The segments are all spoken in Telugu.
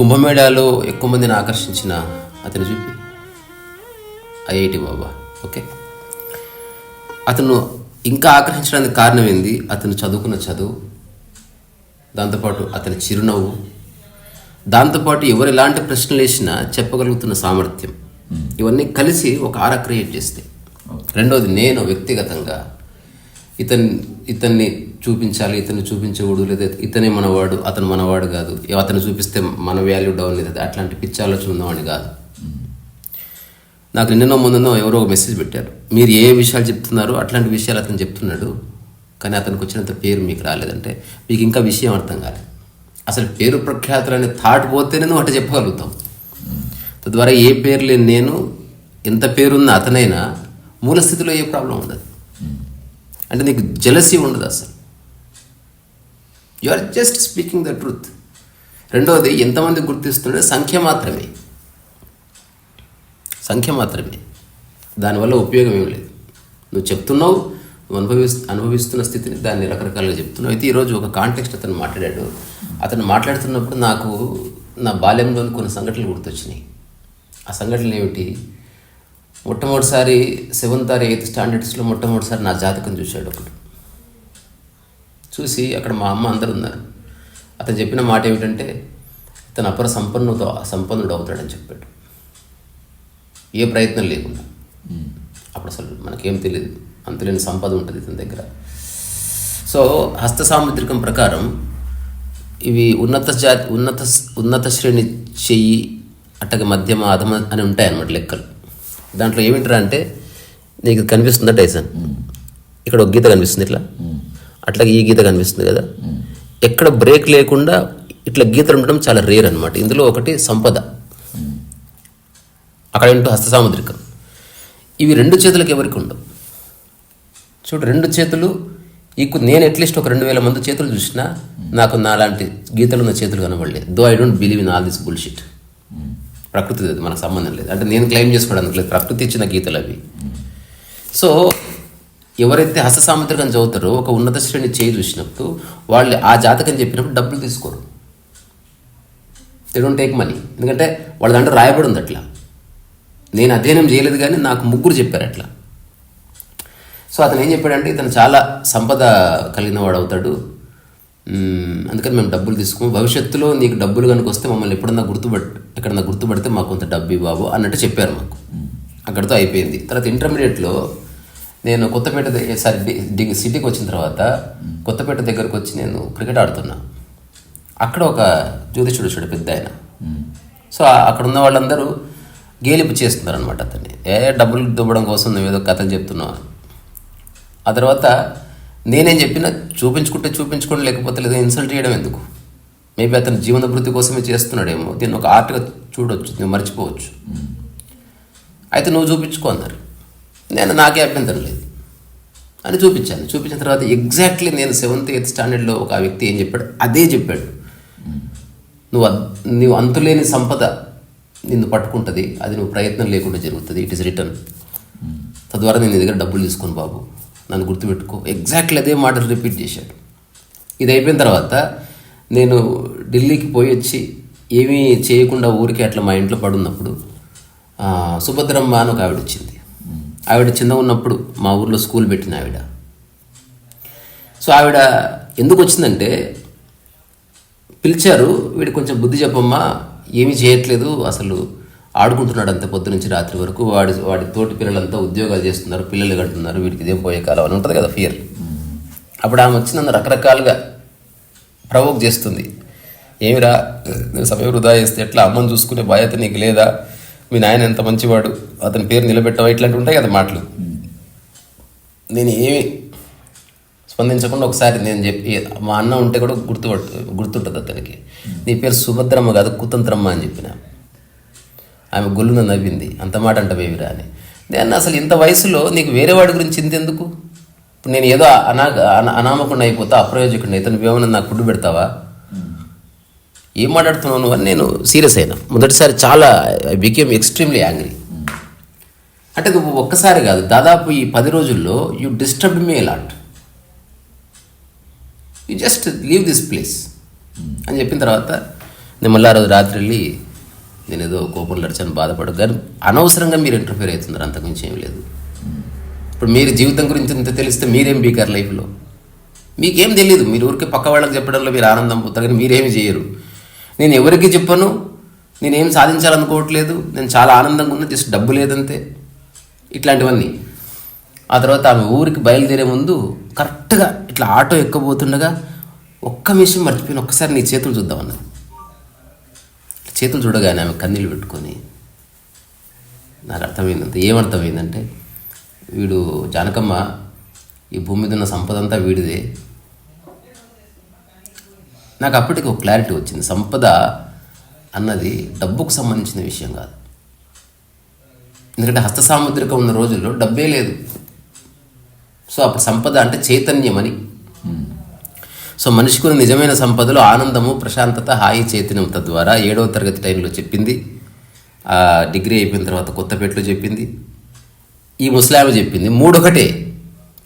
కుంభమేళాలో ఎక్కువ మందిని ఆకర్షించిన అతను చూపి. ఐఐటి బాబా. ఓకే. అతను ఇంకా ఆకర్షించడానికి కారణం ఏంది? అతను చదువుకున్న చదువు దాంతోపాటు అతని చిరునవ్వు దాంతోపాటు ఎవరు ఎలాంటి ప్రశ్నలు వేసినా చెప్పగలుగుతున్న సామర్థ్యం. ఇవన్నీ కలిసి ఒక ఆరా క్రియేట్ చేస్తాయి రెండోది నేను వ్యక్తిగతంగా ఇతన్ని ఇతన్ని చూపించాలి ఇతను చూపించకూడదు లేదా ఇతనే మనవాడు అతను మనవాడు కాదు. అతను చూపిస్తే మన వాల్యూ డౌన్ లేదా అట్లాంటి పిచ్చి ఆలోచన ఉన్నవాడిని కాదు. నాకు నిన్ననో ముందునో ఎవరో ఒక మెసేజ్ పెట్టారు. మీరు ఏ విషయాలు చెప్తున్నారో అట్లాంటి విషయాలు అతను చెప్తున్నాడు కానీ అతనికి వచ్చినంత పేరు మీకు రాలేదంటే మీకు ఇంకా విషయం అర్థం కాలేదు. అసలు పేరు ప్రఖ్యాతులు అనే థాట్ పోతేనే నువ్వు అట్లా చెప్పగలుగుతావు. తద్వారా ఏ పేరు లేని నేను ఎంత పేరున్న అతనైనా మూల స్థితిలో ఏ ప్రాబ్లం ఉండదు. అంటే నీకు జలసీ ఉండదు అసలు. You are just speaking the truth రెండవది ఎంతమంది గుర్తిస్తుండే సంఖ్య మాత్రమే. సంఖ్య మాత్రమే. దానివల్ల ఉపయోగం ఏం లేదు. నువ్వు చెప్తున్నావు నువ్వు అనుభవిస్తున్న స్థితిని దాన్ని రకరకాలుగా చెప్తున్నావు. అయితే ఈరోజు ఒక కాంటెక్స్ట్ అతను మాట్లాడాడు. అతను మాట్లాడుతున్నప్పుడు నాకు నా బాల్యంలోని కొన్ని సంఘటనలు గుర్తొచ్చినాయి. ఆ సంఘటనలు ఏమిటి? మొట్టమొదటిసారి సెవెంత్ ఆర్ ఎయిత్ స్టాండర్డ్స్లో మొట్టమొదటిసారి నా జాతకం చూశాడు ఒకడు. చూసి అక్కడ మా అమ్మ అందరు ఉన్నారు అతను చెప్పిన మాట ఏమిటంటే ఇతను అపర సంపన్నుతో సంపన్నుడు అవుతాడని చెప్పాడు. ఏ ప్రయత్నం లేకుండా. అప్పుడు అసలు మనకేం తెలియదు అంతులేని సంపద ఉంటుంది ఇతని దగ్గర. సో హస్త సాముద్రికం ప్రకారం ఇవి ఉన్నత జాతి ఉన్నత ఉన్నత శ్రేణి చెయ్యి అట్టగ మధ్యమ అధమ అని ఉంటాయి అన్నమాట లెక్కలు. దాంట్లో ఏమింటారా అంటే నీకు కనిపిస్తుందా టైసన్? ఇక్కడ ఒక గీత కనిపిస్తుంది ఇట్లా. అట్లా ఈ గీత కనిపిస్తుంది కదా. ఎక్కడ బ్రేక్ లేకుండా ఇట్లా గీతలు ఉండడం చాలా రేర్ అనమాట ఇందులో ఒకటి సంపద. అక్కడ ఏంటో హస్త సాముద్రికం. ఇవి రెండు చేతులకు ఎవరికి ఉండవు. చూడు రెండు చేతులు ఈకు నేను అట్లీస్ట్ ఒక రెండు వేల మంది చేతులు చూసినా నాకు నాలాంటి గీతలు ఉన్న చేతులు కనబడలేదు. Though I don't believe in all this bullshit ప్రకృతి అది మనకు సంబంధం లేదు. అంటే నేను క్లెయిమ్ చేసుకోవడానికి లేదు. ప్రకృతి ఇచ్చిన గీతలు అవి. సో ఎవరైతే హస్త సాముద్రికం చదువుతారో ఒక ఉన్నత శ్రేణి చేయి చూసినప్పుడు వాళ్ళు ఆ జాతకం చెప్పినప్పుడు డబ్బులు తీసుకోరు. దే డోంట్ టేక్ మనీ ఎందుకంటే వాళ్ళ దాంట్లో రాయబడి ఉంది అట్లా. నేను అధ్యయనం చేయలేదు కానీ నాకు ముగ్గురు చెప్పారు అట్లా. సో అతను ఏం చెప్పాడంటే ఇతను చాలా సంపద కలిగిన వాడు అవుతాడు అందుకని మేము డబ్బులు తీసుకోము భవిష్యత్తులో నీకు డబ్బులు కనుక వస్తే మమ్మల్ని ఎప్పుడన్నా గుర్తుపట్ ఎక్కడన్నా గుర్తుపడితే మాకు కొంత డబ్బు బాబు అన్నట్టు చెప్పారు మాకు. అక్కడితో అయిపోయింది. తర్వాత ఇంటర్మీడియట్లో నేను కొత్తపేట సారీ సిటీకి వచ్చిన తర్వాత కొత్తపేట దగ్గరకు వచ్చి నేను క్రికెట్ ఆడుతున్నా. అక్కడ ఒక జ్యోతిషుడు వచ్చాడు పెద్ద ఆయన. సో అక్కడ ఉన్న వాళ్ళందరూ గేలిపు చేస్తున్నారు అనమాట అతన్ని. ఏ డబ్బులు దువ్వడం కోసం నువ్వు ఏదో కథలు చెప్తున్నావు ఆ తర్వాత నేనేం చెప్పినా చూపించుకుంటే చూపించుకోండి లేకపోతే లేదా ఇన్సల్ట్ చేయడం ఎందుకు? మేబీ అతను జీవన వృద్ధి కోసమే చేస్తున్నాడేమో దీన్ని ఒక ఆర్ట్గా చూడొచ్చు నువ్వు మర్చిపోవచ్చు. అయితే నువ్వు చూపించుకో అన్నారు. నేను నాకే అభ్యంతరం లేదు అని చూపించాను. చూపించిన తర్వాత ఎగ్జాక్ట్లీ నేను సెవెంత్ ఎయిత్ స్టాండర్డ్లో ఒక వ్యక్తి ఏం చెప్పాడు? అదే చెప్పాడు. నువ్వు నువ్వు అంతులేని సంపద నిన్ను పట్టుకుంటుంది. అది నువ్వు ప్రయత్నం లేకుండా జరుగుతుంది. ఇట్ ఇస్ రిటర్న్ తద్వారా నేను నీ దగ్గర డబ్బులు తీసుకొని బాబు నన్ను గుర్తుపెట్టుకో. ఎగ్జాక్ట్లీ అదే మాట రిపీట్ చేశాడు. ఇది అయిపోయిన తర్వాత నేను ఢిల్లీకి పోయి వచ్చి ఏమీ చేయకుండా ఊరికే అట్లా మా ఇంట్లో పడున్నప్పుడు సుభద్రమ్మ అని ఒక ఆవిడ వచ్చింది. ఆవిడ చిన్న ఉన్నప్పుడు మా ఊర్లో స్కూల్ పెట్టిన ఆవిడ. సో ఆవిడ ఎందుకు వచ్చిందంటే పిలిచారు వీడు కొంచెం బుద్ధి చెప్పమ్మా ఏమీ చేయట్లేదు అసలు ఆడుకుంటున్నాడు అంత పొద్దు నుంచి రాత్రి వరకు వాడి వాడి తోటి పిల్లలంతా ఉద్యోగాలు చేస్తున్నారు పిల్లలు కడుతున్నారు వీడికి ఇదేం పోయే కాలం అని ఉంటుంది కదా ఫియర్. అప్పుడు ఆమె వచ్చి నన్ను రకరకాలుగా ప్రవోక్ చేస్తుంది. ఏమిరా సమయం వృధా చేస్తే ఎట్లా అమ్మని చూసుకునే బాధ్యత నీకు లేదా? మీ నాయన ఎంత మంచివాడు అతని పేరు నిలబెట్టవా? ఇట్లాంటి ఉంటాయి కదా మాటలు. నేను ఏమి స్పందించకుండా ఒకసారి నేను చెప్పి మా అన్న ఉంటే కూడా గుర్తుపట్టు గుర్తుంటుంది అతనికి. నీ పేరు సుభద్రమ్మ కాదు కుతంత్రమ్మ అని చెప్పిన. ఆమె గొల్లున నవ్వింది. అంత మాట అంటవేమిరా అని. నేను అసలు ఇంత వయసులో నీకు వేరే వాడి గురించి ఇంతెందుకు ఇప్పుడు నేను ఏదో అనా అనామకుండా అయిపోతా అప్రయోజకుండా ఇతను వేమన నాకు గుడ్డు పెడతావా ఏం మాట్లాడుతున్నావు నువ్వు అని నేను సీరియస్ అయినా. మొదటిసారి చాలా ఐ బికేమ్ ఎక్స్ట్రీమ్లీ యాంగ్రీ. అంటే నువ్వు ఒక్కసారి కాదు దాదాపు ఈ పది రోజుల్లో you disturb me lot. You just leave this place. అని చెప్పిన తర్వాత నేను మళ్ళీ ఆ రోజు రాత్రి వెళ్ళి నేను ఏదో కోపంలో నడిచాను బాధపడదు కానీ అనవసరంగా మీరు ఇంటర్ఫేర్ అవుతున్నారు అంతకుమించి ఏం లేదు. ఇప్పుడు మీరు జీవితం గురించి ఇంత తెలిస్తే మీరేం బీకారు లైఫ్లో? మీకేం తెలియదు మీరు ఊరికే పక్క వాళ్ళకి చెప్పడంలో మీరు ఆనందం పోతారు కానీ మీరేమి చేయరు. నేను ఎవరికి చెప్పను? నేనేం సాధించాలనుకోవట్లేదు. నేను చాలా ఆనందంగా ఉన్నా జస్ట్ డబ్బు లేదంతే. ఇట్లాంటివన్నీ. ఆ తర్వాత ఆమె ఊరికి బయలుదేరే ముందు కరెక్ట్గా ఇట్లా ఆటో ఎక్కబోతుండగా ఒక్క విషయం మర్చిపోయిన ఒక్కసారి నీ చేతులు చూద్దామన్నది చేతులు చూడగానే ఆమె కన్నీళ్ళు పెట్టుకొని నాకు అర్థమైందంటే ఏమర్థమైందంటే వీడు జానకమ్మ ఈ భూమి మీద ఉన్న సంపద అంతా వీడిదే. నాకు అప్పటికి ఒక క్లారిటీ వచ్చింది. సంపద అన్నది డబ్బుకు సంబంధించిన విషయం కాదు. ఎందుకంటే హస్త సాముద్రికం ఉన్న రోజుల్లో డబ్బే లేదు. సో అప్పుడు సంపద అంటే చైతన్యం అని సో మనిషికి ఉన్న నిజమైన సంపదలు ఆనందము ప్రశాంతత హాయి చైతన్యం తద్వారా ఏడవ తరగతి టైంలో చెప్పింది. ఆ డిగ్రీ అయిపోయిన తర్వాత కొత్తపేటలో చెప్పింది. ఈ ముస్లామ చెప్పింది. మూడొకటే.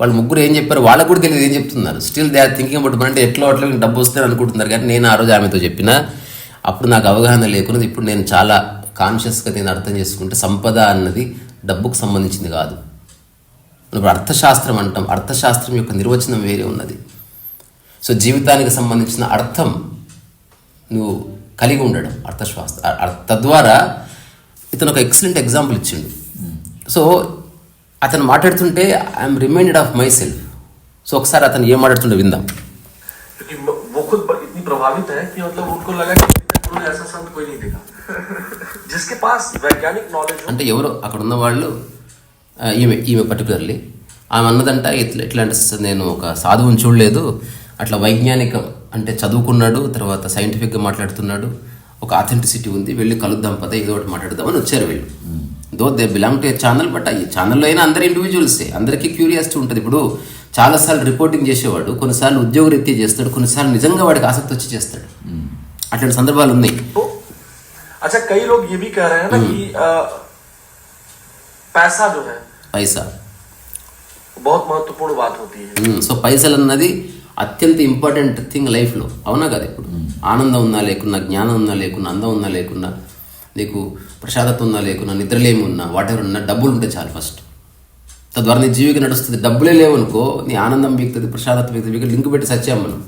వాళ్ళు ముగ్గురు ఏం చెప్పారు వాళ్ళకు కూడా తెలియదు ఏం చెప్తున్నారు. Still they are thinking about అంటే ఎట్లా అట్లా డబ్బు వస్తుంది అనుకుంటున్నారు. కానీ నేను ఆ రోజు ఆమెతో చెప్పిన అప్పుడు నాకు అవగాహన లేకున్నది ఇప్పుడు నేను చాలా కాన్షియస్గా నేను అర్థం చేసుకుంటే సంపద అన్నది డబ్బుకు సంబంధించింది కాదు. ఇప్పుడు అర్థశాస్త్రం అంటాం. అర్థశాస్త్రం యొక్క నిర్వచనం వేరే ఉన్నది. సో జీవితానికి సంబంధించిన అర్థం నువ్వు కలిగి ఉండడం అర్థశాస్త్ర తద్వారా ఇతను ఒక ఎక్సలెంట్ ఎగ్జాంపుల్ ఇచ్చిండు. సో అతను మాట్లాడుతుంటే I'm reminded of myself so ఒకసారి అతను ఏం మాట్లాడుతుండో విందాం क्योंकि म- वो खुद ब- इतनी प्रभावित है कि मतलब उनको लगा कि अभी तक उन्होंने ऐसा संत कोई नहीं देखा जिसके पास वैज्ञानिक नॉलेज हो అంటే ఎవరో అక్కడ ఉన్న వాళ్ళు ఆ, ఈమె ఈమె పర్టికులర్లీ ఆమె అన్నదంట ఇట్లా ఇట్లాంటి స- నేను ఒక సాధువుని చూడలేదు అట్లా వైజ్ఞానికం అంటే చదువుకున్నాడు తర్వాత సైంటిఫిక్గా మాట్లాడుతున్నాడు ఒక అథెంటిసిటీ ఉంది వెళ్ళి కలుద్దాం పద ఏదో ఒకటి మాట్లాడదామని వచ్చారు వీళ్ళు Though they belong to a channel but ఈ ఛానల్లో అయినా అందరు ఇండివిజువల్సే అందరికీ క్యూరియాసిటీ ఉంటుంది ఇప్పుడు చాలాసార్లు రిపోర్టింగ్ చేసేవాడు కొన్నిసార్లు ఉద్యోగరీత్యా చేస్తాడు కొన్నిసార్లు నిజంగా వాడికి ఆసక్తి వచ్చి చేస్తాడు అట్లాంటి సందర్భాలు ఉన్నాయి तो अच्छा कई लोग ये भी कह रहे हैं ना कि अ, पैसा जो है పైసా बहुत महत्वपूर्ण बात होती है మ్మ్. సో పైసలు అన్నది అత్యంత ఇంపార్టెంట్ థింగ్ లైఫ్లో అవునా కదా ఇప్పుడు ఆనందం ఉన్నా లేకున్నా జ్ఞానం ఉన్నా లేకున్నా అందం ఉన్నా లేకున్నా నీకు ప్రశాంతత ఉన్నా లేకున్నా నిద్రలేమి ఉన్నా వాటెవర్ ఉన్నా డబ్బులు ఉంటే చాలు ఫస్ట్ తద్వారా నీ జీవికి నడుస్తుంది. డబ్బులే లేవనుకో నీ ఆనందం మిగుతుంది ప్రశాంతత మిగుతుంది మీకు లింక్ పెట్టి సత్యాం మనం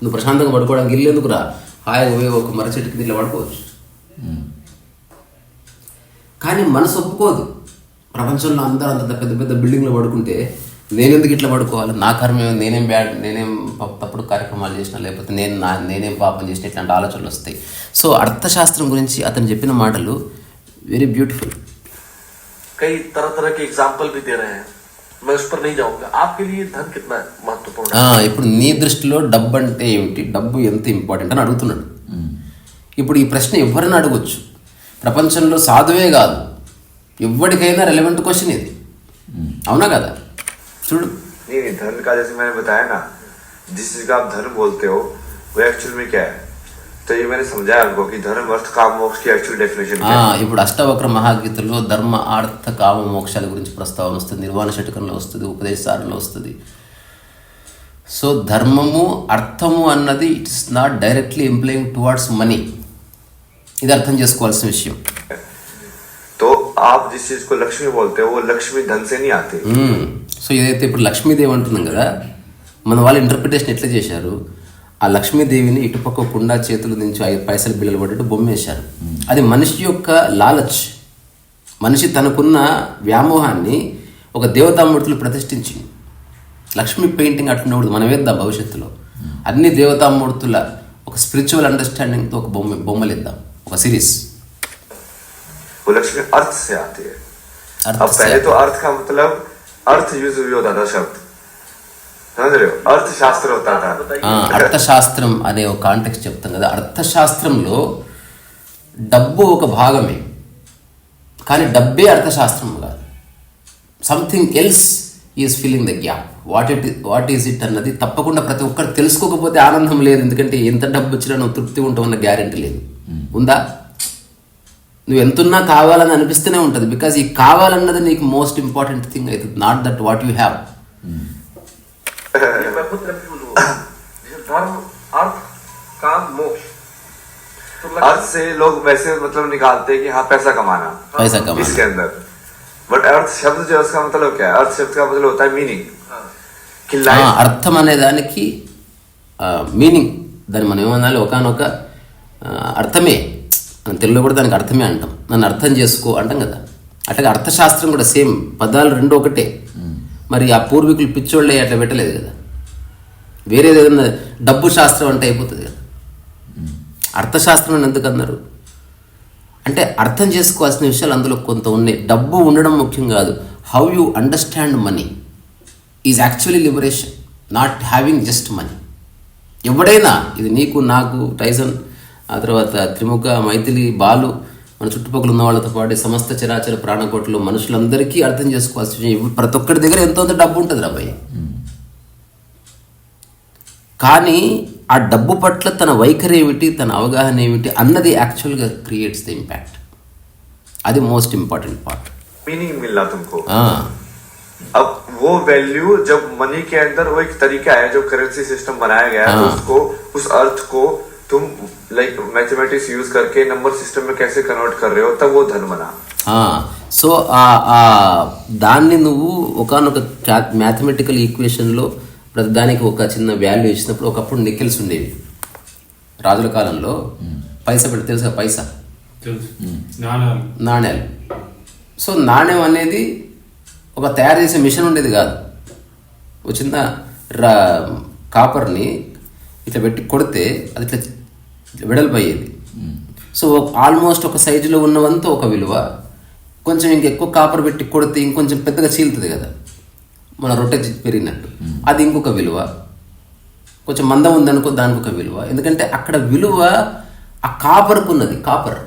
నువ్వు ప్రశాంతంగా పడుకోవడానికి ఇల్లు ఎందుకు రా హాయిగా పోయి ఒక మర్రి చెట్టు కింద ఇలా పడుకోవచ్చు. కానీ మనసు ఒప్పుకోదు. ప్రపంచంలో అందరూ అంత పెద్ద పెద్ద బిల్డింగ్లో పడుకుంటే నేను ఎందుకు ఇట్లా పడుకోవాలి నా కర్మే నేనేం బ్యాడ్ నేనేం ప- తప్పుడు కార్యక్రమాలు చేసినా లేకపోతే నేను నా నేనేం పాపం చేసిన ఇట్లాంటి ఆలోచనలు వస్తాయి సో అర్థశాస్త్రం గురించి అతను చెప్పిన మాటలు వెరీ బ్యూటిఫుల్ कई तरह तरह के एग्जाम्पल भी दे रहे हैं मैं उस पर नहीं जाऊंगा आपके लिए धन कितना महत्वपूर्ण है ఇప్పుడు నీ దృష్టిలో డబ్బు అంటే ఏమిటి డబ్బు ఎంత ఇంపార్టెంట్ అని అడుగుతున్నాడు ఇప్పుడు ఈ ప్రశ్న ఎవరైనా అడగొచ్చు ప్రపంచంలో సాధువే కాదు ఎవరికైనా రెలవెంట్ క్వశ్చన్ ఇది అవునా కదా చూడు नहीं नहीं धर्म का जैसे मैंने बताया ना जिस चीज का आप धर्म बोलते हो वो एक्चुअल में क्या है तो ये मैंने समझाया आपको कि धर्म अर्थ काम मोक्ष की एक्चुअल डेफिनेशन ఆ, क्या है ఇప్పుడు అష్టవక్ర మహాగీతలో ధర్మ ఆర్థ కామ మోక్షాల గురించి ప్రస్తావన వస్తుంది నిర్వాణ శటకంలో వస్తుంది ఉపదేశాలలో వస్తుంది సో ధర్మము అర్థము అన్నది it's not directly implying towards money ఇది అర్థం చేసుకోవాల్సిన విషయం तो आप जिस चीज को लक्ष्मी बोलते हो वो लक्ष्मी धन से नहीं आते మ్మ్. సో ఏదైతే ఇప్పుడు లక్ష్మీదేవి అంటున్నాం కదా మన వాళ్ళు ఇంటర్ప్రిటేషన్ ఎట్లా చేశారు ఆ లక్ష్మీదేవిని ఇటుపక్క కుండా చేతుల నుంచి ఐదు పైసలు బిల్లలు పడ్డట్టు బొమ్మ వేశారు అది మనిషి యొక్క లాలచ్ మనిషి తనకున్న వ్యామోహాన్ని ఒక దేవతామూర్తులు ప్రతిష్ఠించింది లక్ష్మీ పెయింటింగ్ అట్లున్నప్పుడు మనం వేద్దాం భవిష్యత్తులో అన్ని దేవతామూర్తుల ఒక స్పిరిచువల్ అండర్స్టాండింగ్తో ఒక బొమ్మ బొమ్మలు ఇద్దాం ఒక సిరీస్ वो लक्ष्मी अर्थ से आती है अब అర్థ पहले तो अर्थ का मतलब अर्थ यूज भी होता था शब्द समझ रहे हो अर्थशास्त्र होता था ఆ, అర్థశాస్త్రం అనే ఒక కాంటెక్స్ట్ చెప్తాం కదా అర్థశాస్త్రంలో డబ్బు ఒక భాగమే కానీ డబ్బే అర్థశాస్త్రం కాదు something else is feeling the gap what it what is it అన్నది తప్పకుండా ప్రతి ఒక్కరు తెలుసుకోకపోతే ఆనందం లేదు ఎందుకంటే ఎంత డబ్బు వచ్చినా నువ్వు తృప్తి ఉంటావు అన్న గ్యారెంటీ లేదు ఉందా నువ్వు ఎంతున్నా కావాలని అనిపిస్తూనే ఉంటుంది బికాజ్ ఈ కావాలన్నది నీకు మోస్ట్ ఇంపార్టెంట్ థింగ్ అవుతుంది not that what you have ये मैं खुद कंफ्यूज हूँ जैसे धर्म अर्थ काम मोक्ष तो अर्थ से लोग वैसे मतलब निकालते हैं कि हाँ पैसा कमाना पैसा कमाना इसके अंदर बट अर्थ शब्द जो है उसका मतलब क्या है अर्थ शब्द का मतलब होता है मीनिंग कि ఆ, लाइफ అర్థం అనే దానికి మీనింగ్ దాన్ని మనం ఏమనాలి ఒకనొక అర్థమే మన తెలుగులో కూడా దానికి అర్థమే అంటాం. నన్ను అర్థం చేసుకో అంటాం కదా. అట్లాగే అర్థశాస్త్రం కూడా సేమ్. పదాలు రెండు ఒకటే. మరి ఆ పూర్వీకులు పిచ్చోళ్ళే అట్లా పెట్టలేదు కదా. వేరేది ఏదన్నా డబ్బు శాస్త్రం అంటే అయిపోతుంది కదా. అర్థశాస్త్రం అని ఎందుకు అన్నారు? అంటే అర్థం చేసుకోవాల్సిన విషయాలు అందులో కొంత ఉన్నాయి. డబ్బు ఉండడం ముఖ్యం కాదు. How you understand money is actually liberation not having just money ఎవడైనా ఇది నీకు నాకు టైసన్ ఆ తర్వాత త్రిముఖ మైథిలి బాలు మన చుట్టుపక్కల ఉన్న వాళ్ళతో పాటు సమస్త చరాచర ప్రాణకోట్లు మనుషులందరికీ అర్థం చేసుకోవాల్సిన విషయం ఇవి ప్రతి ఒక్కరి దగ్గర ఎంతో కొంత డబ్బు ఉంటుంది రాబాయ్ కానీ ఆ డబ్బు పట్ల తన వైఖరి ఏమిటి తన అవగాహన ఏమిటి అన్నది యాక్చువల్గా క్రియేట్స్ ద ఇంపాక్ట్ అది మోస్ట్ ఇంపార్టెంట్ పార్ట్ मीनिंग मिलना तुमको अब वो वैल्यू जब मनी के अंदर वो एक तरीका है जो करेंसी सिस्टम बनाया गया है तो हाँ। उसको उस अर्थ को तुम लाइक मैथमेटिक्स यूज करके नंबर सिस्टम में कैसे कन्वर्ट कर रहे हो तब वो धन बना సో ఆ ఆ దాన్ని నువ్వు ఒకనొక మ్యాథమెటికల్ ఈక్వేషన్లో ప్రతిదానికి ఒక చిన్న వాల్యూ ఇచ్చినప్పుడు ఒకప్పుడు నికెల్స్ ఉండేవి రాజుల కాలంలో పైసా పెడితే తెలుసా పైసా తెలుసు నాణాలు నాణ్యాలు సో నాణ్యం అనేది ఒక తయారు చేసే మిషన్ ఉండేది కాదు ఒక చిన్న రా కాపర్ని ఇట్లా పెట్టి కొడితే అది ఇట్లా ఇట్లా వెడల్పు అయ్యేది సో ఆల్మోస్ట్ ఒక సైజులో ఉన్నవంతా ఒక విలువ. కొంచెం ఇంకెక్కువ కాపర్ పెట్టి కొడితే ఇంకొంచెం పెద్దగా చీలుతుంది కదా. మన రొట్టె పెరిగినట్టు. అది ఇంకొక విలువ. కొంచెం మందం ఉందనుకో దానికి ఒక విలువ. ఎందుకంటే అక్కడ విలువ ఆ కాపర్కున్నది కాపర్.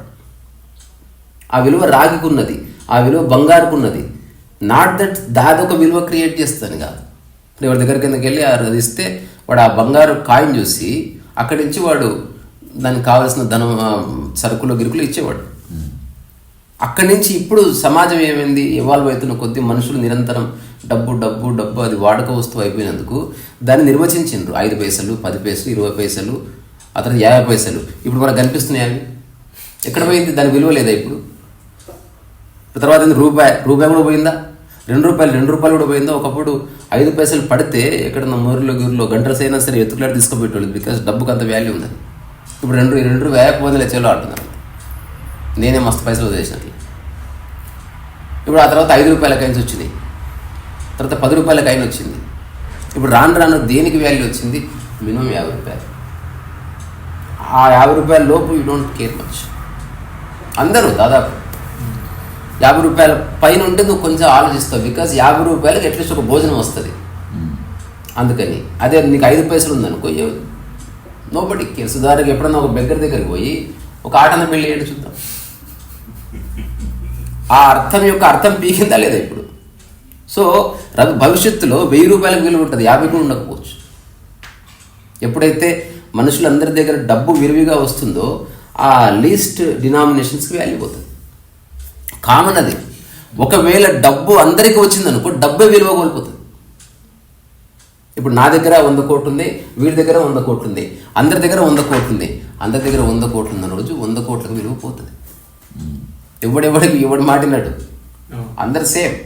ఆ విలువ రాగికున్నది ఆ విలువ బంగారుకున్నది. నాట్ దట్ దాదొక విలువ క్రియేట్ చేస్తాను కాదు. ఇప్పుడు ఎవరి దగ్గర కిందకి వెళ్ళి అది ఇస్తే వాడు ఆ బంగారు కాయిన్ చూసి అక్కడి నుంచి వాడు దానికి కావాల్సిన ధనం సరుకులు గిరుకులు ఇచ్చేవాడు. అక్కడి నుంచి ఇప్పుడు సమాజం ఏమైంది? ఇవాల్వ్ అవుతున్న కొద్ది మనుషులు నిరంతరం డబ్బు డబ్బు డబ్బు అది వాడక వస్తువు అయిపోయినందుకు దాన్ని నిర్వచించిండ్రు. ఐదు పైసలు పది పైసలు ఇరవై పైసలు అతను యాభై పైసలు. ఇప్పుడు మనకు కనిపిస్తున్నాయి అవి. ఎక్కడ పోయింది? దాని విలువ లేదా ఇప్పుడు? తర్వాత రూపాయి రూపాయి కూడా పోయిందా? రెండు రూపాయలు రెండు రూపాయలు కూడా పోయిందా? ఒకప్పుడు ఐదు పైసలు పడితే ఎక్కడన్నా మూరులో గూరులో గంటల సైనా సరే ఎత్తుకులాడి తీసుకుపోయేటోళ్ళు. బికాస్ డబ్బుకి అంత వాల్యూ ఉంది ఇప్పుడు రెండు రెండు రూపాయలు పోయిందిలే చెలో అంటున్నారు నేనే మస్తు పైసలు వదిలేసినట్లు. ఇప్పుడు ఆ తర్వాత ఐదు రూపాయల కైన్స్ వచ్చింది. తర్వాత పది రూపాయల కైన్ వచ్చింది. ఇప్పుడు రాను రాను దేనికి వాల్యూ వచ్చింది? మినిమం యాభై రూపాయలు. ఆ యాభై రూపాయల లోపు యూ డోంట్ కేర్ మచ్ అందరూ దాదాపు యాభై రూపాయల పైన ఉంటే నువ్వు కొంచెం ఆలోచిస్తావు. బికాజ్ యాభై రూపాయలకి అట్లీస్ట్ ఒక భోజనం వస్తుంది. అందుకని. అదే నీకు ఐదు పైసలు ఉందనుకో నో బడి కేర్ సుధారికి ఎప్పుడన్నా ఒక బెగ్గర దగ్గరికి పోయి ఒక ఆటను పెళ్ళి ఏంటి చూద్దాం. ఆ అర్థం యొక్క అర్థం పీకిందా లేదా ఇప్పుడు? సో భవిష్యత్తులో వెయ్యి రూపాయలకు విలువ ఉంటుంది యాభై కూడా ఉండకపోవచ్చు. ఎప్పుడైతే మనుషులందరి దగ్గర డబ్బు విరివిగా వస్తుందో ఆ లీస్ట్ డినామినేషన్స్కి వాల్యూ పోతుంది. కామన్ అది. ఒకవేళ డబ్బు అందరికీ వచ్చిందనుకో డబ్బే విలువ కోల్పోతుంది. ఇప్పుడు నా దగ్గర వంద కోట్లు ఉంది వీడి దగ్గర వంద కోట్లు ఉంది అందరి దగ్గర వంద కోట్లు ఉంది అందరి దగ్గర వంద కోట్లు ఉన్న రోజు వంద కోట్లకు విలువ పోతుంది ఎవడెవడికి ఎవడు మాటినాడు అందరు సేమ్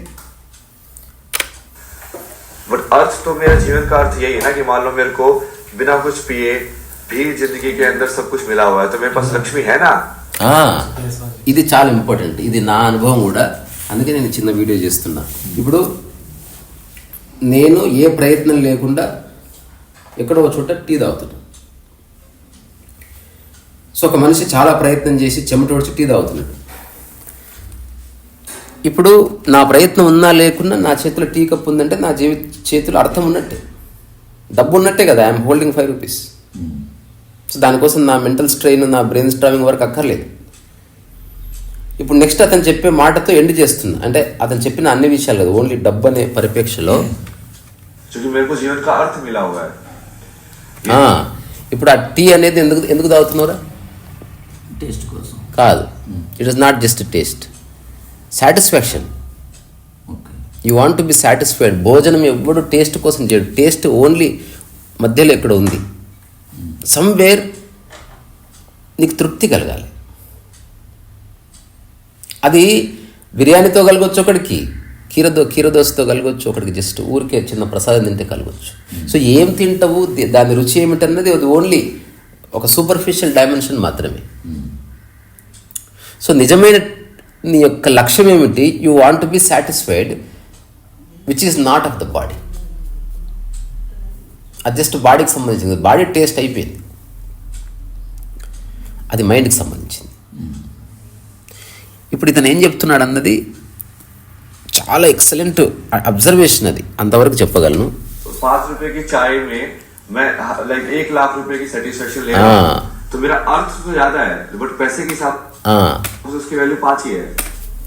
बट अर्थ तो मेरा जीवन का अर्थ यही है ना कि मान लो मेरे को बिना कुछ पिए भी जिंदगी के अंदर सब कुछ मिला हुआ है तो मेरे पास लक्ष्मी है ना ఆ, ఇది చాలా ఇంపార్టెంట్ ఇది నా అనుభవం కూడా అందుకే నేను చిన్న వీడియో చేస్తున్నా ఇప్పుడు నేను ఏ ప్రయత్నం లేకుండా ఎక్కడో ఒక చోట టీ తాగుతాడు సో ఒక మనిషి చాలా ప్రయత్నం చేసి చెమట వచ్చి టీ తాగుతున్నాడు. ఇప్పుడు నా ప్రయత్నం ఉన్నా లేకున్నా నా చేతిలో టీ కప్ ఉందంటే నా జీవి చేతిలో అర్థం ఉన్నట్టే. డబ్బు ఉన్నట్టే కదా I'm holding five rupees. So దానికోసం నా మెంటల్ స్ట్రెయిన్ నా బ్రెయిన్ స్ట్రామింగ్ వరకు అక్కర్లేదు. ఇప్పుడు నెక్స్ట్ అతను చెప్పే మాటతో ఎండ్ చేస్తుంది అంటే అతను చెప్పిన అన్ని విషయాలు కదా ఓన్లీ డబ్బు అనే పరిపేక్షలో क्योंकि मेरे को जीवन का अर्थ मिला हुआ है ఆ, ఇప్పుడు ఆ టీ అనేది ఎందుకు ఎందుకు తాగుతున్నారా టేస్ట్ కోసం కాదు it is not just taste satisfaction okay you want to be satisfied భోజనం ఎవ్వడు టేస్ట్ కోసం చేయడు టేస్ట్ ఓన్లీ మధ్యలో ఎక్కడ ఉంది సమ్వేర్ నీకు తృప్తి కలగాలి అది బిర్యానీతో కలగొచ్చు ఒకడికి కీరదో కీరదోసతో కలగొచ్చు ఒకటికి జస్ట్ ఊరికే చిన్న ప్రసాదం తింటే కలగొచ్చు. సో ఏం తింటావు? దాని రుచి ఏమిటన్నది అది ఓన్లీ ఒక సూపర్ఫిషియల్ డైమెన్షన్ మాత్రమే. సో నిజమైన నీ యొక్క లక్ష్యం ఏమిటి? You want be satisfied which is not of the body అది జస్ట్ బాడీకి సంబంధించింది. బాడీ టేస్ట్ అయిపోయింది. అది మైండ్కి సంబంధించింది. ఇప్పుడు ఇతను ఏం చెప్తున్నాడు అన్నది చాలా ఎక్సలెంట్ అబ్జర్వేషన్ అది అంతవరకు చెప్పగలను तो पांच रुपए की चाय में मैं लाइक एक लाख रुपए की सेटिस्फेक्शन ले रहा हाँ। हूँ तो मेरा अर्थ तो ज्यादा है बट पैसे के हिसाब ఆ, से उसकी वैल्यू पांच ही है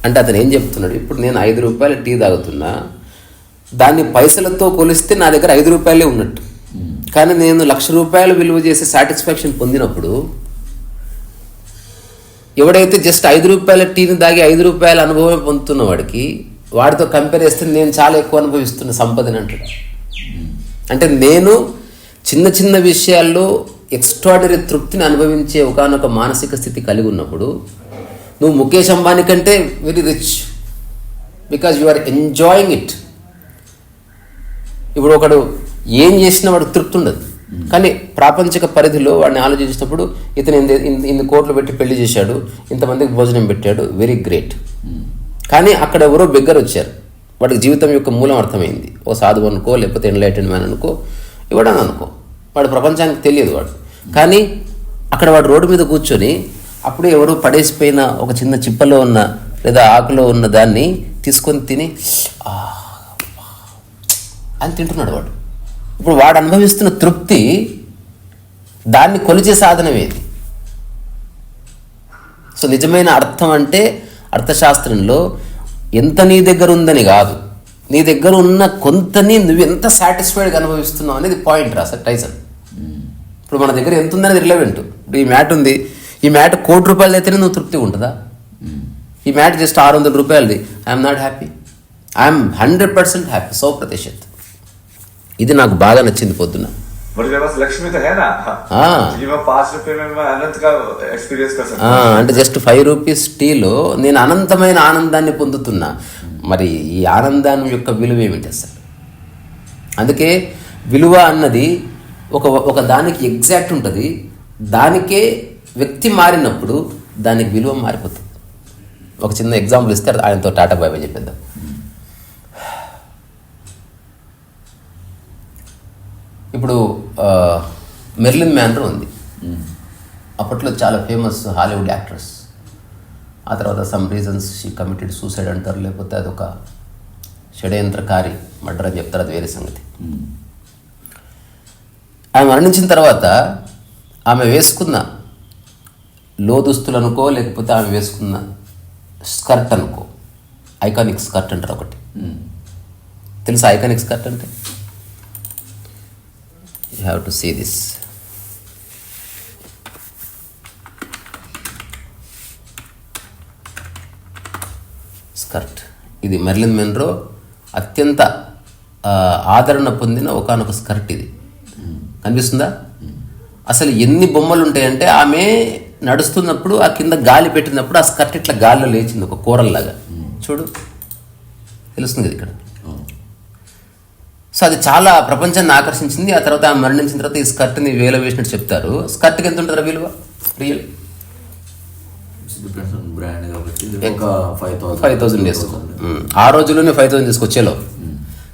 అంటే అతను ఏం చెప్తున్నాడు ఇప్పుడు నేను ఐదు రూపాయల టీ తాగుతున్నా దాన్ని పైసలతో కొలిస్తే నా దగ్గర ఐదు రూపాయలే ఉన్నట్టు కానీ నేను లక్ష రూపాయలు విలువ చేసే సాటిస్ఫాక్షన్ పొందినప్పుడు ఎవడైతే జస్ట్ ఐదు రూపాయల టీని దాగి ఐదు రూపాయల అనుభవం పొందుతున్న వాడికి వాడితో కంపేర్ చేస్తే నేను చాలా ఎక్కువ అనుభవిస్తున్న సంపదని అంటాడు అంటే నేను చిన్న చిన్న విషయాల్లో ఎక్స్ట్రాడరీ తృప్తిని అనుభవించే ఒకనొక మానసిక స్థితి కలిగి ఉన్నప్పుడు నువ్వు ముఖేష్ అంబానీ కంటే very rich because you are enjoying it ఇప్పుడు ఒకడు ఏం చేసినా వాడు తృప్తి ఉండదు. కానీ ప్రాపంచిక పరిధిలో వాడిని ఆలోచించినప్పుడు ఇతను ఇన్ని ఇన్ని- ఇన్ని కోట్లు పెట్టి పెళ్ళి చేశాడు ఇంతమందికి భోజనం పెట్టాడు వెరీ గ్రేట్ కానీ అక్కడ ఎవరో బిగ్గర వచ్చారు వాడికి జీవితం యొక్క మూలం అర్థమైంది. ఓ సాధువు అనుకో లేకపోతే ఎన్లైటెడ్ మ్యాన్ అనుకో ఇవ్వడం అనుకో. వాడు ప్రపంచానికి తెలియదు వాడు. కానీ అక్కడ వాడు రోడ్డు మీద కూర్చొని అప్పుడే ఎవరో పడేసిపోయిన ఒక చిన్న చిప్పలో ఉన్న లేదా ఆకులో ఉన్న దాన్ని తీసుకొని తిని అని తింటున్నాడు వాడు. ఇప్పుడు వాడు అనుభవిస్తున్న తృప్తి దాన్ని కొలిచే సాధనం ఏది సో నిజమైన అర్థం అంటే అర్థశాస్త్రంలో ఎంత నీ దగ్గర ఉందని కాదు. నీ దగ్గర ఉన్న కొంతని నువ్వు ఎంత సాటిస్ఫైడ్గా అనుభవిస్తున్నావు అనేది పాయింట్ రా సార్ టైసన్ ఇప్పుడు మన దగ్గర ఎంత ఉందనేది రిలవెంట్ ఇప్పుడు ఈ మ్యాట్ ఉంది. ఈ మ్యాట్ కోటి రూపాయలు అయితేనే నువ్వు తృప్తిగా ఉంటుందా? ఈ మ్యాట్ జస్ట్ ఆరు వందల రూపాయలది. I'm not happy I'm hundred percent happy so ప్రతిశత్ ఇది నాకు బాగా నచ్చింది పొద్దున్న అంటే జస్ట్ ఫైవ్ రూపీస్ టీలో నేను అనంతమైన ఆనందాన్ని పొందుతున్నా. మరి ఈ ఆనందాన్ని యొక్క విలువ ఏమిటి అసలు? అందుకే విలువ అన్నది ఒక ఒక దానికి ఎగ్జాక్ట్ ఉంటుంది. దానికే వ్యక్తి మారినప్పుడు దానికి విలువ మారిపోతుంది. ఒక చిన్న ఎగ్జాంపుల్ ఇస్తే ఆయనతో టాటా బాయ్ అని చెప్పేద్దాం. ఇప్పుడు మెర్లిన్ మ్యానర్ ఉంది. అప్పట్లో చాలా ఫేమస్ హాలీవుడ్ యాక్ట్రెస్ ఆ తర్వాత some reasons she committed suicide అంటారు లేకపోతే అదొక షడ్యంత్రకారి మర్డర్ అని చెప్తారు అది వేరే సంగతి. ఆమె మరణించిన తర్వాత ఆమె వేసుకున్న లోదుస్తులు అనుకో లేకపోతే ఆమె వేసుకున్న స్కర్ట్ అనుకో. ఐకానిక్ స్కర్ట్ అంటారు ఒకటి. తెలుసా ఐకానిక్ స్కర్ట్ అంటే? You have to see this skirt ఇది మెర్లిన్ మెన్రో అత్యంత ఆదరణ పొందిన ఒకనొక స్కర్ట్ ఇది. కనిపిస్తుందా? అసలు ఎన్ని బొమ్మలు ఉంటాయంటే ఆమె నడుస్తున్నప్పుడు ఆ కింద గాలి పెట్టినప్పుడు ఆ స్కర్ట్ ఇట్లా గాలిలో లేచింది ఒక కూరల్లాగా. చూడు. తెలుస్తుంది కదా ఇక్కడ. సో అది చాలా ప్రపంచాన్ని ఆకర్షించింది. ఆ తర్వాత ఆమె మరణించిన తర్వాత ఈ స్కర్ట్ని వేల వేసినట్టు చెప్తారు. స్కర్ట్కి ఎంత ఉంటుందా విలువ? Real five thousand five thousand వేసుకో. ఉమ్. ఆ రోజుల్లోనే ఫైవ్ థౌసండ్ తీసుకొచ్చేలో.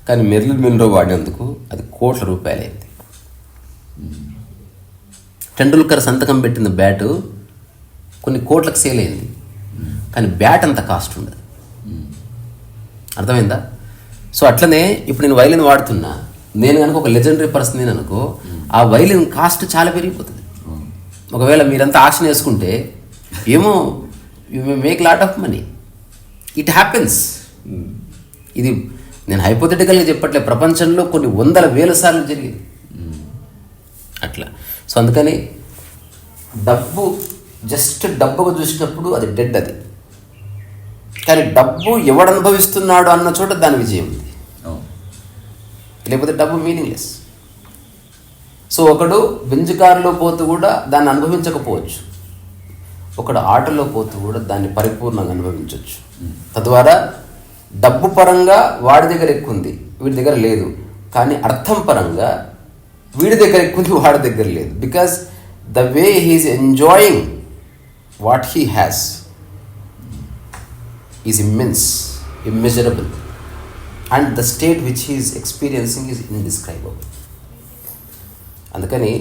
కానీ మెర్లిన్ మిన్రో వాడినందుకు అది కోట్ల రూపాయలు అయింది టెండూల్కర్ సంతకం పెట్టిన బ్యాటు కొన్ని కోట్లకు సేల్ అయింది. కానీ బ్యాట్ అంత కాస్ట్ ఉండదు. అర్థమైందా? సో అట్లనే ఇప్పుడు నేను వైలిన్ వాడుతున్నా నేను కనుక ఒక లెజెండరీ పర్సన్ నేను అనుకో ఆ వైలిన్ కాస్ట్ చాలా పెరిగిపోతుంది. ఒకవేళ మీరంతా ఆక్షన్ వేసుకుంటే ఏమో you may make lot of money it happens ఇది నేను హైపోథెటికల్గా చెప్పట్లే ప్రపంచంలో కొన్ని వందల వేల సార్లు జరిగింది. అట్లా. సో అందుకని డబ్బు జస్ట్ డబ్బుగా చూసినప్పుడు అది డెడ్ అది. కానీ డబ్బు ఎవడు అనుభవిస్తున్నాడు అన్న చోట దాని విజయం ఉంది. లేకపోతే డబ్బు మీనింగ్లెస్ సో ఒకడు బెంజ్ కారులో పోతూ కూడా దాన్ని అనుభవించకపోవచ్చు. ఒకడు ఆటలో పోతూ కూడా దాన్ని పరిపూర్ణంగా అనుభవించవచ్చు. తద్వారా డబ్బు పరంగా వాడి దగ్గర ఎక్కువ ఉంది వీడి దగ్గర లేదు. కానీ అర్థం పరంగా వీడి దగ్గర ఎక్కువ ఉంది వాడి దగ్గర లేదు. Because the way he's enjoying what he has is immense immeasurable and the state which he's experiencing is indescribable అందుకని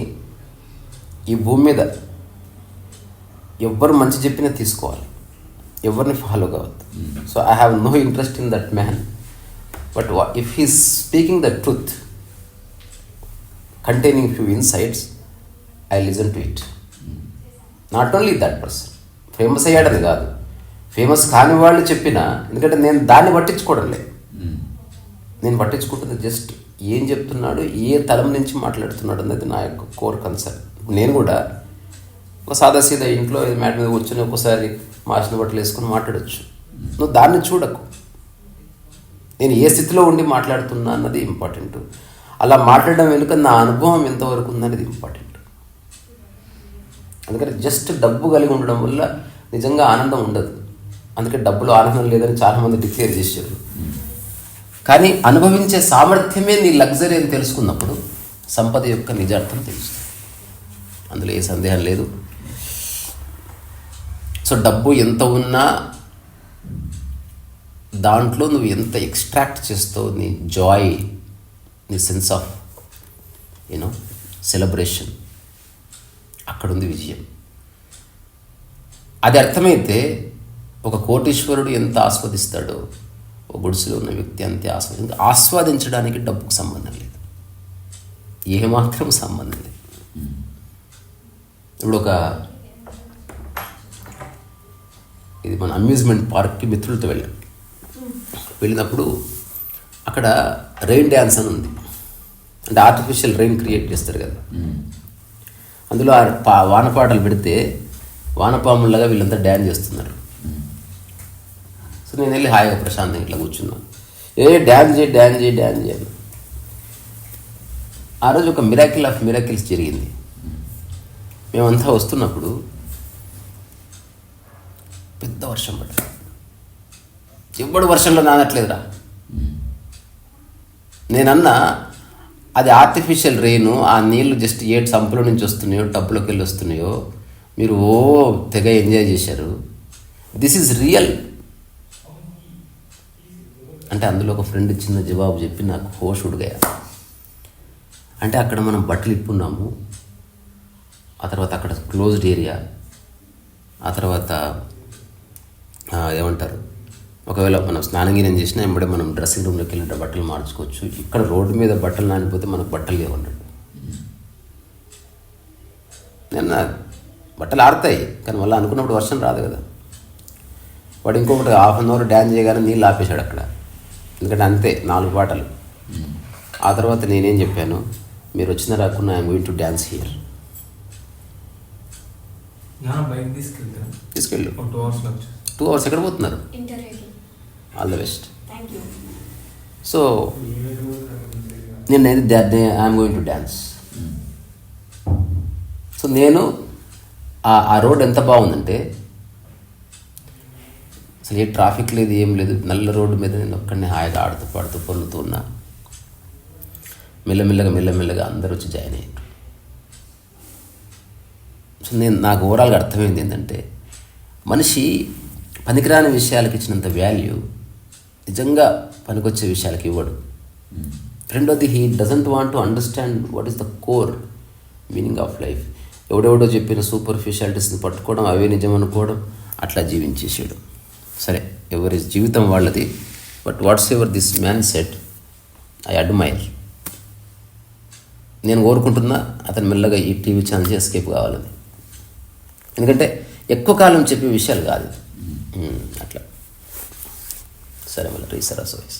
ఈ భూమి మీద ఎవ్వరు మంచి చెప్పినా తీసుకోవాలి. ఎవరిని ఫాలో కావద్దు. So I have no interest in that man but if he's speaking the truth containing few insights I listen to it not only that person famous అయ్యాడని కాదు. ఫేమస్ కాని వాళ్ళు చెప్పినా ఎందుకంటే నేను దాన్ని పట్టించుకోవడం లేదు. నేను పట్టించుకుంటుంది జస్ట్ ఏం చెప్తున్నాడు ఏ తలం నుంచి మాట్లాడుతున్నాడు అనేది నా యొక్క కోర్ కన్సర్న్ నేను కూడా ఒక సాదాసీదా ఇంట్లో మ్యాట్ మీద కూర్చొని ఒకసారి మార్చిన బట్టలు వేసుకొని మాట్లాడచ్చు. నువ్వు దాన్ని చూడకు. నేను ఏ స్థితిలో ఉండి మాట్లాడుతున్నా అన్నది ఇంపార్టెంట్ అలా మాట్లాడడం వెనుక నా అనుభవం ఎంతవరకు ఉందనేది ఇంపార్టెంట్ అందుకని జస్ట్ డబ్బు కలిగి ఉండడం వల్ల నిజంగా ఆనందం ఉండదు. అందుకే డబ్బులో ఆనందం లేదని చాలామంది డిక్లేర్ చేశారు. కానీ అనుభవించే సామర్థ్యమే నీ లగ్జరీ అని తెలుసుకున్నప్పుడు సంపద యొక్క నిజార్థం తెలుస్తుంది. అందులో ఏ సందేహం లేదు. సో డబ్బు ఎంత ఉన్నా దాంట్లో నువ్వు ఎంత ఎక్స్ట్రాక్ట్ చేస్తావు నీ జాయ్ నీ సెన్స్ ఆఫ్ యూనో సెలబ్రేషన్ అక్కడ ఉంది విజయం. అది అర్థమైతే ఒక కోటీశ్వరుడు ఎంత ఆస్వాదిస్తాడో గుడిసెలో ఉన్న వ్యక్తి అంతే ఆస్వాది. ఆస్వాదించడానికి డబ్బుకు సంబంధం లేదు. ఏమాత్రం సంబంధం లేదు. ఇప్పుడు ఒక ఇది మన అమ్యూజ్మెంట్ పార్క్కి మిత్రులతో వెళ్ళాం. వెళ్ళినప్పుడు అక్కడ రెయిన్ డ్యాన్స్ అని ఉంది. అంటే ఆర్టిఫిషియల్ రెయిన్ క్రియేట్ చేస్తారు కదా. అందులో ఆ పా- వానపాటలు పెడితే వానపాముల్లాగా వీళ్ళంతా డ్యాన్స్ చేస్తున్నారు. సో నేను వెళ్ళి హాయిగా ప్రశాంతంగా ఇట్లా కూర్చున్నాను. ఏ డ్యాన్స్ చేయి డ్యాన్స్ చేయి డ్యాన్స్ చేయను ఆ రోజు ఒక మిరాకిల్ ఆఫ్ మిరాకిల్స్ జరిగింది. మేమంతా వస్తున్నప్పుడు పెద్ద వర్షం పడ్డది. ఎవ్వడు వర్షంలో నానట్లేదురా? నేనన్నా అది ఆర్టిఫిషియల్ రెయిన్ ఆ నీళ్ళు జస్ట్ ఏ సంపుల నుంచి వస్తున్నాయో టబ్బులోకి వెళ్ళి వస్తున్నాయో మీరు ఓ తెగ ఎంజాయ్ చేశారు. దిస్ ఈజ్ రియల్ అంటే అందులో ఒక ఫ్రెండ్ చిన్న జవాబు చెప్పి నాకు హోషుడుగా అంటే అక్కడ మనం బట్టలు ఇప్పున్నాము ఆ తర్వాత అక్కడ క్లోజ్డ్ ఏరియా ఆ తర్వాత ఏమంటారు ఒకవేళ మనం స్నానం గినం చేసినా వెంబడే మనం డ్రెస్సింగ్ రూమ్లోకి వెళ్ళిన బట్టలు మార్చుకోవచ్చు. ఇక్కడ రోడ్డు మీద బట్టలు నానిపోతే మనకు బట్టలు లేవన్నాడు నిన్న బట్టలు ఆడతాయి కానీ మళ్ళీ అనుకున్నప్పుడు వర్షం రాదు కదా. వాడు ఇంకొకటి హాఫ్ అన్ అవర్ డ్యాన్స్ చేయగానే నీళ్ళు ఆపేశాడు అక్కడ. ఎందుకంటే అంతే నాలుగు పాటలు. ఆ తర్వాత నేనేం చెప్పాను మీరు వచ్చిన రాకుండా I'm going to dance here. తీసుకెళ్ళు. టూ అవర్స్ ఎక్కడ పోతున్నారు? All the best. సో నేనైతే that I'm going to dance so నేను ఆ రోడ్ ఎంత బాగుందంటే అసలు ఏ ట్రాఫిక్ లేదు ఏం లేదు. నల్ల రోడ్డు మీద నేను ఒక్కడిని హాయిగా ఆడుతూ పాడుతూ పొర్లుతూ ఉన్నా. మెల్లమెల్లగా మెల్లమెల్లగా అందరూ వచ్చి జాయిన్ అయ్యారు. సో నేను నాకు ఓవరాల్గా అర్థమైంది ఏంటంటే మనిషి పనికిరాని విషయాలకు ఇచ్చినంత వాల్యూ నిజంగా పనికొచ్చే విషయాలకి ఇవ్వడు. రెండోది he doesn't want to understand what is the core meaning of life ఎవడెవడో చెప్పిన సూపర్ఫిషియాలిటీస్ని పట్టుకోవడం అవే నిజం అనుకోవడం అట్లా జీవించేసాడు. సరే ఎవరి జీవితం వాళ్ళది but whatsoever this man said I admire నేను కోరుకుంటున్నా అతను మెల్లగా ఈ టీవీ ఛానల్స్ ఎస్కేప్ కావాలని ఎందుకంటే ఎక్కువ కాలం చెప్పే విషయాలు కాదు. అట్లా. సరే మళ్ళీ రీసర్ సోయిస్